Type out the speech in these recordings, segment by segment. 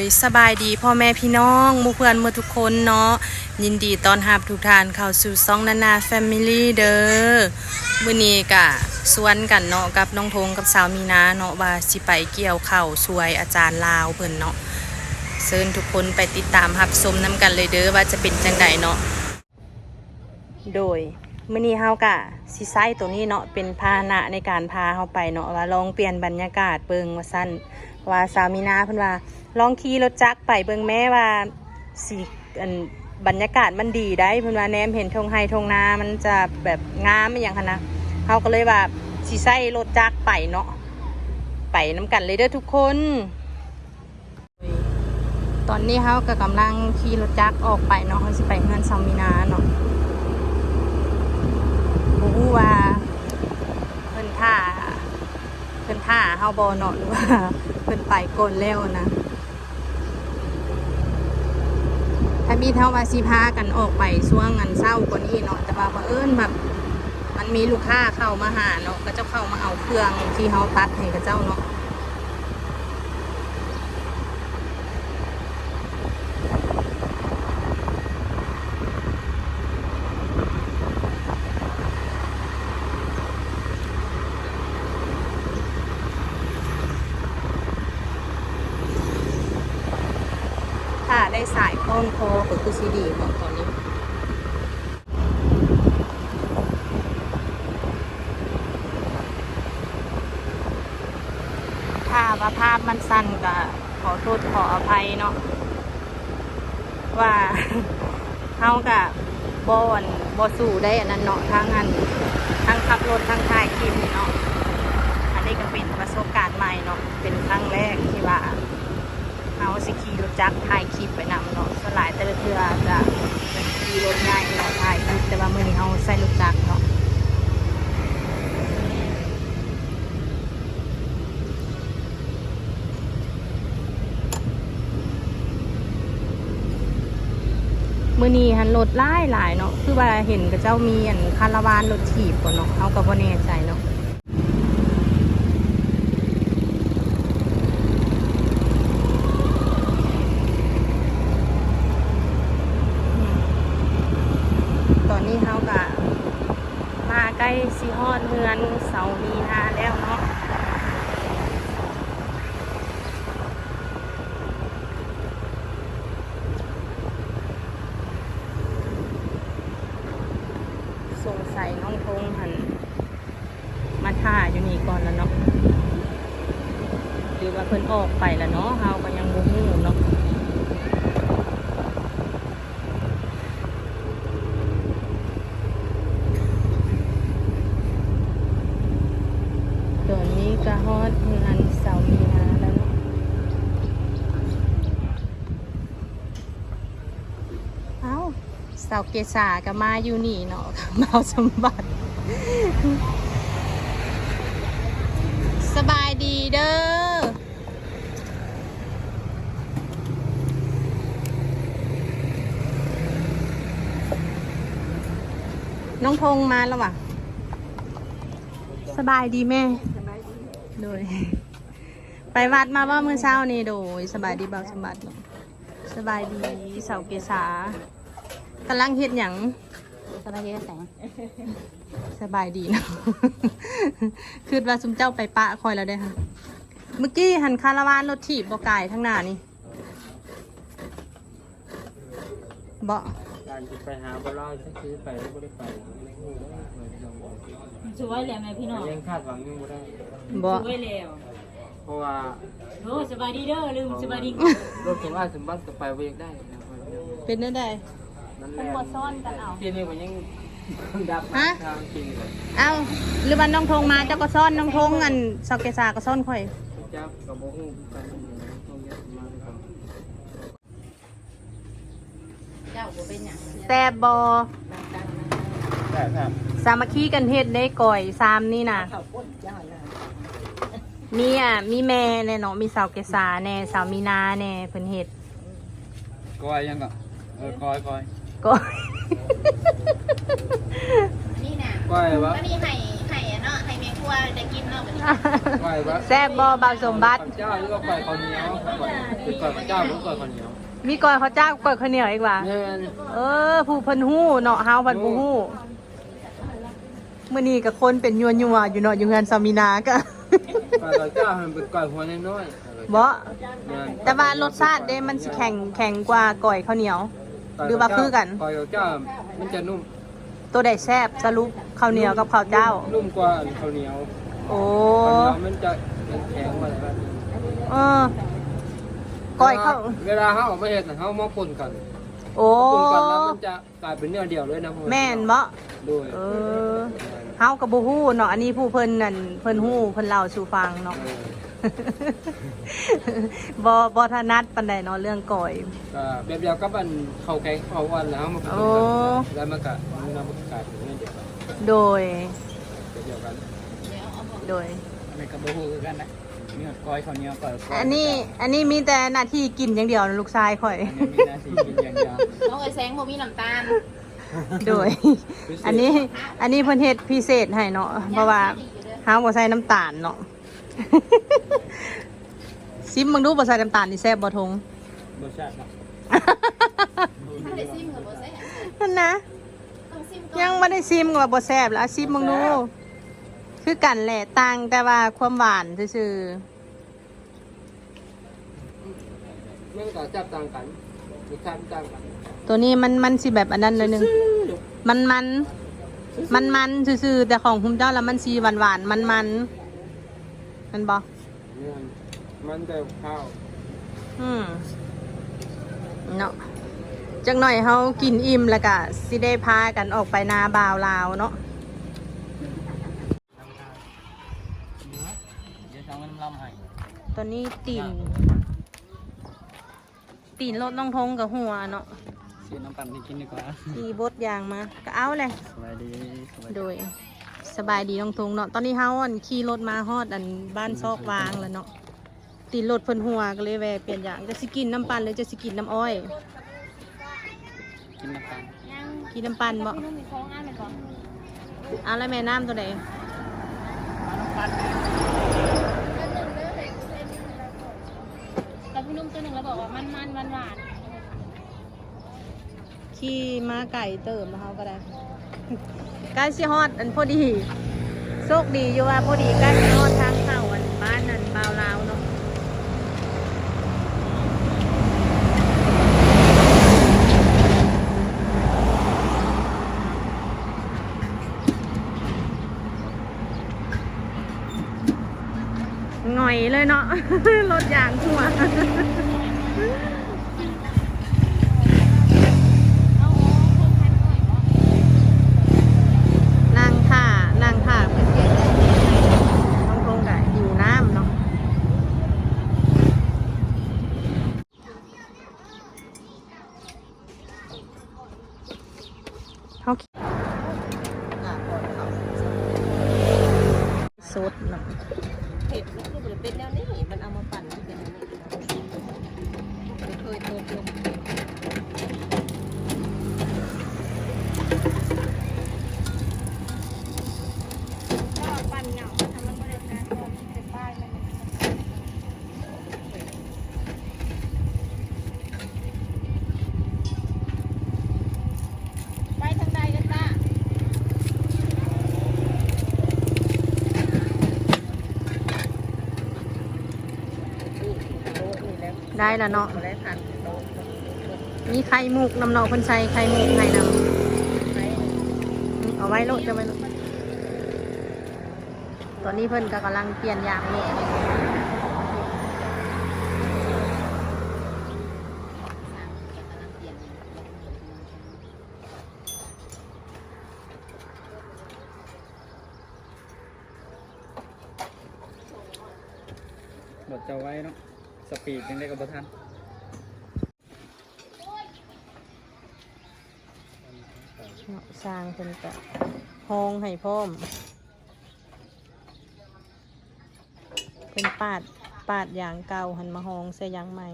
ยสบายดีพ่อแม่พี่น้องมู่เพื่อนมู่ทุกคนเนาะยินดีต้อนรับทุกท่านเข้าสู่ซองนานาแฟมิลี่เด้อมื้อนี้ก็สวนกันเนาะกับน้องทงกับสาวมีนาเนาะว่าสิไปเกี่ยวเข้าวช่วยอาจารย์ลาวเพิ่นเนาะเชิญทุกคนไปติดตามรับชมนํกันเลยเด้อว่าจะเป็นจังไดเนาะโดยมื้อนี้เฮากะสิใช้ตัวนี้เนาะเป็นพาหนะในการพาเฮาไปเนาะว่าลองเปลี่ยนบรรยากาศเบิ่งว่าซั่นว่าสามีนาเพิ่นว่า ลองขี่รถจักรไปเบิ่งแม่ว่าสีอันบรรยากาศมันดีได้เพิ่นว่าแนมเห็นทงไฮทงนามันจะแบบงามอย่างหั้นะเฮาก็เลยว่าสิใส่รถจักรไปเนาะไปน้ำกันเลยเด้อทุกคน ตอนนี้เฮาก็กำลังขี่รถจักรออกไปเนาะเฮาสิไปเฮือนสามีนาเนาะบูว่าเพิ่นท่าเพิ่นท่าเฮาบอเนาะหรือว่าเพิ่นไปก่อนแล้วนะ ถ้ามีเท่าว่าสิพากันออกไปช่วงงันเศร้ากว่านี้เนาะแต่ว่าบังเอิญแบบมันมีลูกค้าเข้ามาหาเนาะก็เจ้าเข้ามาเอาเครื่องที่เฮาตัดให้กับเจ้าเนาะได้สายคล้องคอก็ คือซีดีเนาะตอนนี้ ถ้าว่าภาพมันสั้นก็ขอโทษขออภัยเนาะว่าเฮากับบอนบอสู่ได้อันนั้นเนาะทั้งอันทั้งขับรถทั้งถ่ายคลิปเนาะอันนี้ก็เป็นประสบการณ์ใหม่เนาะเป็นครั้งแรกที่ว่า เฮาสิขี่รถจักรถ่ายคลิปไปนำเนาะสวนหลายแต่ละเทือจะขี่รถง่ายเนาะถ่ายคลิปแต่ว่ามือนี้เฮาใส่รถจักรเนาะมื่อนี้หันรถไล่หลายเนาะคือว่าเห็นกับเจ้ามีอันคาราวานรถถีบก่อนเนาะเขาก็บ่แน่ใจเนาะ ตอนนี้เขาก็มาใกล้ซีฮอดเฮือนเสามีนาแล้วเนาะ สงสัยน้องทงหันมาท่าอยู่นี่ก่อนแล้วเนาะหรือว่าเพิ่นออกไปแล้วเนาะเฮาก็ยังบ่ฮู้เนาะตอนนี้ก็ฮอดงานเสามีนาแล้วเนาะ เอ้า สาวเกษาก็มาอยู่นี่เนาะเมาสมบัติ สบายดีเด้อน้องพงมาแล้ววะสบายดีแม่โดย ไปวัดมาว่าเมื้อเช้านี่โดย สบายดีเบาสมบัติสบายดีเสาวเกษา กำลังเฮ็ดหยังสบายดีแสงสบายดีเนาะคือว่าซุมเจ้าไปปะคอยแล้วได้อค่ะ เมื่อกี้หันคาราวานรถถีบบกายทั้งหน้านี่บ่การจะไปหาบ่เล่าสักทีไปแล้วบ่ได้ไปไม่รู้ว่าเปิดลองบอกช่วยแล้วไหมพี่น้องยังคาดหวังยังบ่ได้บ่ช่วยแล้วเพราะว่าโอ้สบายดีเด้อลืมสบายดีรถสมบัติสมบัติก็ไปบ่อยากได้นะเป็นได้ได้ นั่นแหเป็นละบทซ่อนกันเอาทีนี้มันยังดับฮะ ทางจริงเลยเอ้าหรือวันน้องทงมาเจ้าก็ซ่อนน้องทงอันเสาวเกษาก็ซ่อนข่อย จับกับบ่ฮู้กันต้องยัดมาก่อนเจ้าบ่เป็นหยังแต่บอแต่ครับสามัคคีกันเฮ็ดได้ก่อยซามนี่นะเขาป้นเจ้าน่ะมีอะมีแม่แน่เนาะมีสาวเกษาแน่สาวมีนาแน่เพิ่นเฮ็ดกอยยังก็เออคอยคอย ก็นี่นะกอยวะก็นี่ไห่ไห่อะเนาะไห่แมงโคว่าได้กินเนาะบัดนี้ไหวปะแซ่บบ่บาวสมบัติ เจ้าหรือว่าก่อยข้าวเหนียวคือก่อยข้าวเจ้าหรือก่อยข้าวเหนียวมีก่อยเขาวเจ้าก่อยข้าวเหนียวอีกว่ะ เนี่ยเออผู้เพิ่นฮู้เนาะเฮาเพิ่นบ่ฮู้มื้อนี้ก็คนเป็นยัวๆอยู่เนาะอยู่เฮือนซามินาก็ ก่อยข้าวเจ้ามันเป็นก่อยหัวน้อยๆบ่เนี่ยแต่ว่ารสชาติเด้มันสิแข็งแข็งกว่าก่อยข้าวเหนียว หรือว่าคือกันก่อยข้าวเจ้ามันจะนุ่มตัวใดแซ่บสรุปข้าวเหนียวกับข้าวเจ้า นุ่มกว่าข้าวเหนียวโอ้ข้าวเหนียวมันจะแข็งกว่าอะไรบ้างเออก้อยข้าวเวลาเขาเออกมาเห็ดน่ะเขามาปนกันโอ้ปนกันแล้วมันจะกลายเป็นเนื้อเดียวเลยนะพวกแม่นบ่ด้วยเออเฮากับบ่ฮู้เนาะอันนี้ผู้เพิ่นนั่นเพิ่นฮู้เพิ่นเล่าสู่ฟังเนาะ บ่บ่ถนัดปานใดเนาะเรื่องก่อย ก็แบบเดียวกับอันข้าวแกงข้าววันแล้วมาผสมโอ้กันแล้วมันก็มันก็กลายเป็นเนื้อเดียวกันโดย แบบเดียวกันโดย ในกระบอกคือกันนะมีหอดก้อยข้าวเหนียวก้อยอันนี้อันนี้มีแต่หน้าที่กินอย่างเดียวนะลูกชายข่อยมีหน้าที่กินอย่างเดียวน้องไอ้แสงบ่มีน้ำตาลโดย อันนี้อันนี้เพิ่นเฮ็ดพิเศษให้เนาะเพราะว่าเฮาบ่ใส่น้ำตาลเนาะ ซิมมึงดูบ่ใส่น้ำตาลนี่แซ่บบ่ทงรสชาติเนาะถ้าได้ซิมก็บ่แซ่บนั่นนะ ต้องซิมก่อนยังไม่ได้ซิมก็ว่าบ่แซ่บแล้วซิมมึงดู คือกันแหละต่างแต่ว่าความหวานซื่อมันก็จับต่างกันรสชาติต่างกันๆตัวนี้มันมันสิแบบอันนั้นเลยนึง มันมันมันมันซื่อๆแต่ของคุณเจ้าแล้วมันสีหวานหวานมันมันๆ มันบ่เนี่ยมันแต่ข้าวอืมเนาะจักหน่อยเฮากินอิ่มแล้วก็สิได้พากันออกไปนาบ่าวลาวเนาะเดี๋ยวทางมันลำให้ตัวนี้ตีน ตีนรถน้องทงกับหัวเนาะเสียน้ำปั่นให้กินดีกว่าตีบดยางมาก็เอาเลยสบายดีสบายโดย สบายดีน้องทงเนาะตอนนี้เฮาอันขี่รถมาฮอดอันบ้านซอกวางแล้วเนาะตีนรถเพิ่นหัวก็เลยแวะเปลี่ยนอย่างจะสิกินน้ำปั่นหรือจะสิกินน้ำอ้อยกินน้ำปั่นยังกินน้ำปั่นบ่พี่นุ่มมีของอ่านไปก่อนเอาแล้วแม่น้ำตัวใดกับพี่นุ่มตัวหนึ่งแล้วบอกว่ามันมันหวานหวานขี่มาไก่เติมแล้วเฮาก็ได้ ใกล้สิฮอดอันพอดีโชคดีอยู่ว่าพอดีใกล้สิฮอดทางเข้าอันบ้านนั่นบ่าวลาวเนาะหน่อยเลยเนาะรถยางทั่ว เอาคนพันหน่อยบ่ นั่งท่านั่งท่าเพื่อนเกียรต้องทงกับหิวน้ำเนาะ เขาสดเนาะเผ็ดมันคือบ่ได้เป็นแนวนี้มันเอามาปั่นมันเป็นอันนี้เคยตัวเดียว ไปทางใดกันตา ได้แล้วเนาะมีไข่มุกน้ำเนาะคนใส่ไข่มุกไข่น้ำเอาไว้โลดจะไว้โลดตอนนี้เพิ่นก็กำลังเปลี่ยนยางโลด嗯บดจะไว้เนาะ สปีดยังได้กับทันเนาะสร้างเพิ่นก็ห้องให้พร้อมเพิ่นปาดปาดยางเก่าหันมาห้องใส่ยางใหม่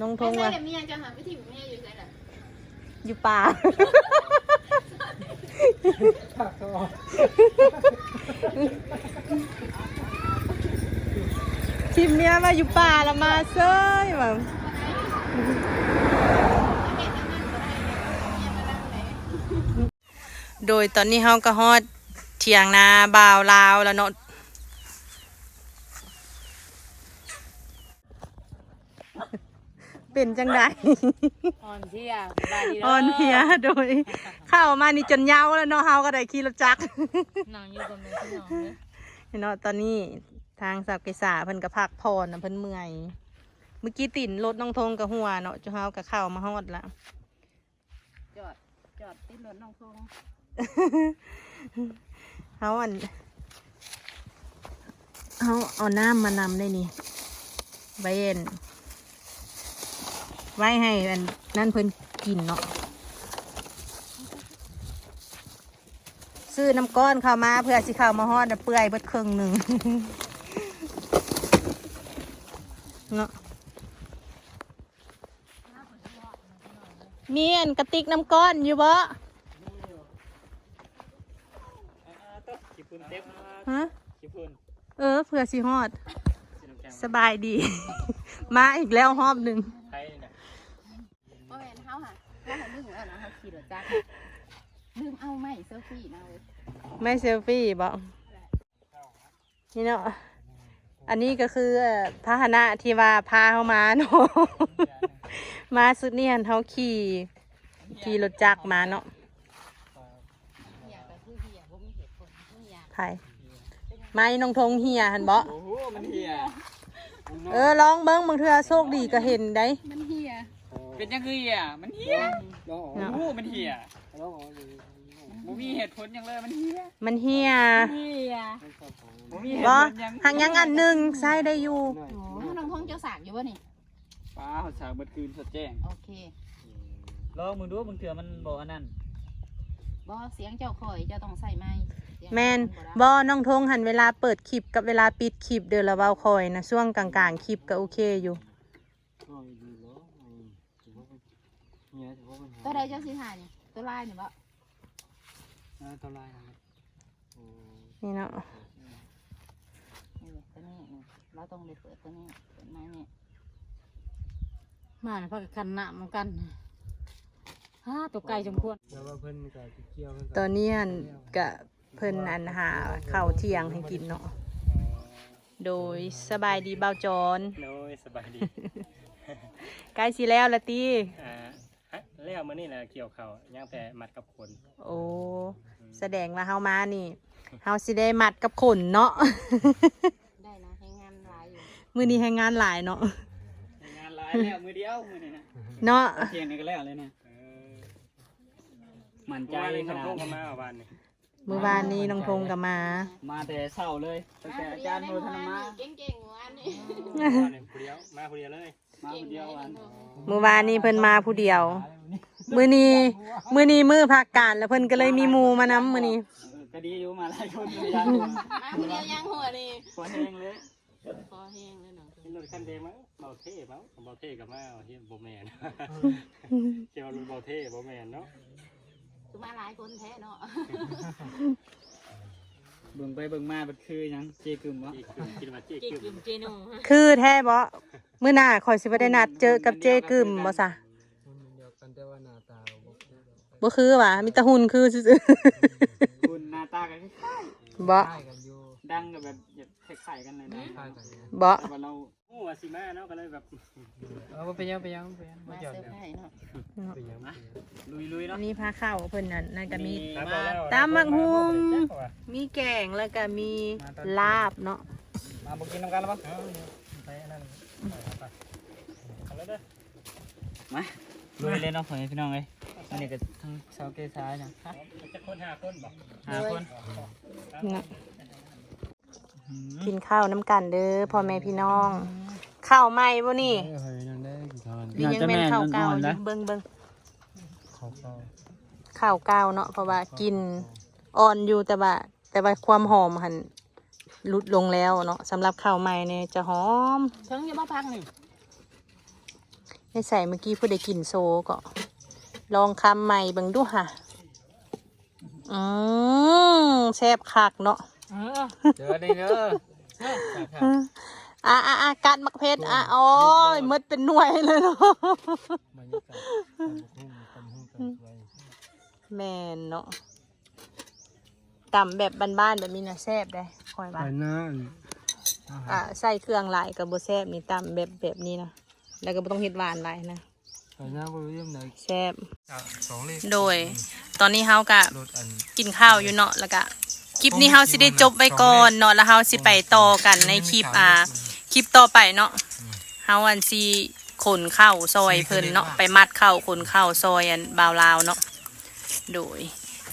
น้องทงว่าเมียจะหาวิธีเมียอยู่ไหนล่ะ อยู่ป่า ทีมเนี้ยมาอยู่ป่าละมาเซ้ยแบบโดยตอนนี้เฮาก็ฮอดเถียงนาบ่าวลาวแล้วเนาะ เป็นจังไดอ่อนเที่ยบายดีออนเพียโดย เข้ามานี่จนเย้าแล้วเนาะเฮาก็ได้ขี่รถจักรนางอยู่กับแม่พี่น้องเลยเนาะตอนนี้ทางสับเกษาเพิ่นก็พักผ่อนน่ะเพิ่นเมื่อยเมื่อกี้ติ่นรถน้องทงกับหัวเนาะจุเฮาก็เข้ามาฮอดละจอดจอดติดรถน้องทงเฮาอันเฮาเอาน้ำมานำได้นี่ไว้เอ็น ไว้ให้อันนั่นเพิ่นกินเนาะซื้อน้ำก้อนเข้ามาเพื่อสิเข้ามาฮอดน่ะเปื่อยเบิดครึ่งหนึ่งเนาะมีอันกระติกน้ำก้อนอยู่บ่ขี้ฝุ่นเต็มฮะขี้ฝุ่นเออเผื่อสิฮอดสีน้ำแข็งสบายดี มาอีกแล้วรอบหนึ่ง ไทยเนี่ยโอ้แม่นเฮาค่ะเฮาลืมแล้วนะเฮาขี่รถจักรลืมเอาไม้เซลฟี่มาเลยไม่เซลฟี่บอกนี่เนาะอันนี้ก็คือเอ่อพาหนะที่ว่าพาเข้ามาเนาะ มาสุดเนียนเขาขี่ขี่รถจักรมาเนาะเฮียก็คือเฮียบ่มีเหตุผลเฮียไผไม่น้องทงเฮียหันบ่โอ้โห มันเหี้ยเออลองเบิ้งบางเทื่อโชคดีก็เห็นได้มันเฮีย เป็นยังไงอะมันเหี้ยเนาะโอ้โหมันเหี้ยบ่มีเหตุผลหยังเลยมันเหี้ยมันเฮียเฮียบ่มีเหตุบ่ผลหยังหักยังอันหนึ่งใส่ได้อยู่โอ้ถ้าน้องทงเจ้าสากอยู่บ่นี่ ป้าเขาฉากเบิดคืนสดแจ้งโอเคลองมึงดูมึงเถื่อมันบ่อันนั้นบ่เสียงเจ้าข่อยเจ้าต้องใส่ไม้เสียงแมนบ่บได้อน้องทงหันเวลาเปิดคลิปกับเวลาปิดคลิปเดือนละเบาคอยนะช่วงกลางๆคลิปก็โอเคอยู่ ตัวใดเจ้าสิถ่ายนี่ตัวลายนี่บ่ตัวลายครับนี่เนาะนี่เว้ยตัวนี้นี่เราต้องได้เปิดตัวนี้เปิดไม้นี่มาพักกันหนะเหมือนกันฮ่าตัวไก่จมควรแล้วว่าเพิ่นก็สิเกี่ยวเพิ่นตอนนี้หันกะเพิ่นอันหาข้าวเที่ยงให้กินเนาะโดยสบายดีเบาจอนโน้ยสบายดีใกล้สิแล้วละตีอ่าฮะ แล้วมื้อนี้แหละเกี่ยวเขาวย่างแต่มัดกับคนโอ้แสดงว่าเฮามานี่เฮาสิได้มัดกับคนเนาะ ได้นะให้งานหลายอยู่มื้อนี้ให้งานหลายเนาะงานหลายแล้วมือเดียวมือนี่นะเนาะเที่ยงนี่ก็แล้วเลยเนี่ยเออมั่นใจเมื่อวานนี้ขน้องนาดโทงก็มาเอาวันนี้มื้อวานนี้น้องทงก็มา มาแต่เช้าเลยตั้งแต่อาจารย์โนธนมาเก่งๆหัวอันนี้วันนี้ผู้เดียวมาผู้เดียวเลยมาคนเดียววันมื้อวานนี้เพิ่นมาผู้เดียว มื้อนี้มื้อนี้มื้อพักการแล้วเพิ่นก็เลยมีหมู่มานํมื้อนี้เออก็ดีอยู่มาหลายคนอาจารย์มาคนเดียวยังหัวนี่พอแห้งเลยคอแห้งเลยน้องเป็นรถคันเดมั้งเบาเท่มั้งเบาเท่กับมาเอาเฮียบ่แม่นเกี่ยวรถเบาเท่บ่แม่นเนาะคือมาหลายคนแท้เนาะเบิ่งไปเบิ่งมาเป็นคือหยังเจกึมวะเจ๊กึมคิดว่าเจ๊กึมเจนูคือแท้บ่มื้อหน้าข่อยสิบ่ได้นัดเจอกับเจกึมบ่ซะ บ่คือว่ะมีแตะหุ่นคือซื่อคุณหน้าตากันคล้ายๆบ่ๆดังกับแบบแบบคล้ายๆกันเลยนะบ่แต่ว่าเราโอ้ว่าสิมาเนาะก็เลยแบบเอาไปยังไปยังไปยังมาเซอร์ไพรส์เนาะลุยลุยๆอัเนาะนนี้พาเข้าเพิ่นนั่นนั่นก็มีตามแล้วตำบักหุ่งจักว่ามีแกงแล้วก็มีลาบเนาะมาบุกินน้ำกันแล้วปะเอาไปอันนั้นไปเอาแล้วเด้อมา ลุยเลยเนาะพ่อแม่พี่น้องเลยอันนี้ก็ทั้งชาวเกษาจ้ะจะคนห้าคนบ่หาคนนะกินข้าวน้ำกันเด้อพ่อแม่พี่น้องข้าวใหม่บ่นี่หรือยังเป็นข้าวเก่าอยู่เบิ่งเบิ่งข้าวเก่าเนาะเพราะว่ากินอ่อนอยู่แต่ว่าแต่ว่าความหอมหันลดลงแล้วเนาะสำหรับข้าวใหม่เนี่ยจะหอมเชิงอย่ามาพักนี่ ไม่ใส่เมื่อกี้ผู้ใดกินโซก็ลองคำใหม่เบิ่งดูค่ะอืมแซ่บคักเนาะเจอได้เด้ออะอะอะกัดมักเพชรอะโอ้ยหมดเป็นหน่วยเลยเนาะบรรยากาศตำบักหุ่งตำบักหุ่งตำสวยแม่นเนาะต่ำแบบบ้านๆแบบนี้นะแซ่บได้คอยไปบ้าหน้าอะใส่เครื่องหลายกับโบแซ่บนี่ต่ำแบบแบบนี้นะ แล้วก็บ่ต้องเฮ็ดหวานหลายนะไปหน้าบริเวณไหนแซ่บสองเลขโดย ตอนนี้เฮากะรถอัน กินข้าวอยู่เนาะแล้วก็คลิปนี้เฮาสิได้จบไปก่อนเนาะแล้วเฮาสิไปต่อกันในคลิปอ่าคลิปต่อไปเนาะเฮาอันสิขนข้าวซอยเพิ่นเนาะไปมัดข้าวขนข้าวซอยอันบาวลาวเนาะโดย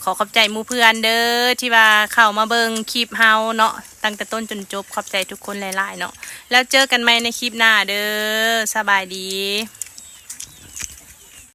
ขอขอบใจหมู่เพื่อนเด้อที่ว่าเข้ามาเบิ่งคลิปเฮาเนาะ ตั้งแต่ต้นจนจบขอบใจทุกคนหลายๆเนาะแล้วเจอกันใหม่ในคลิปหน้าเด้อสบายดี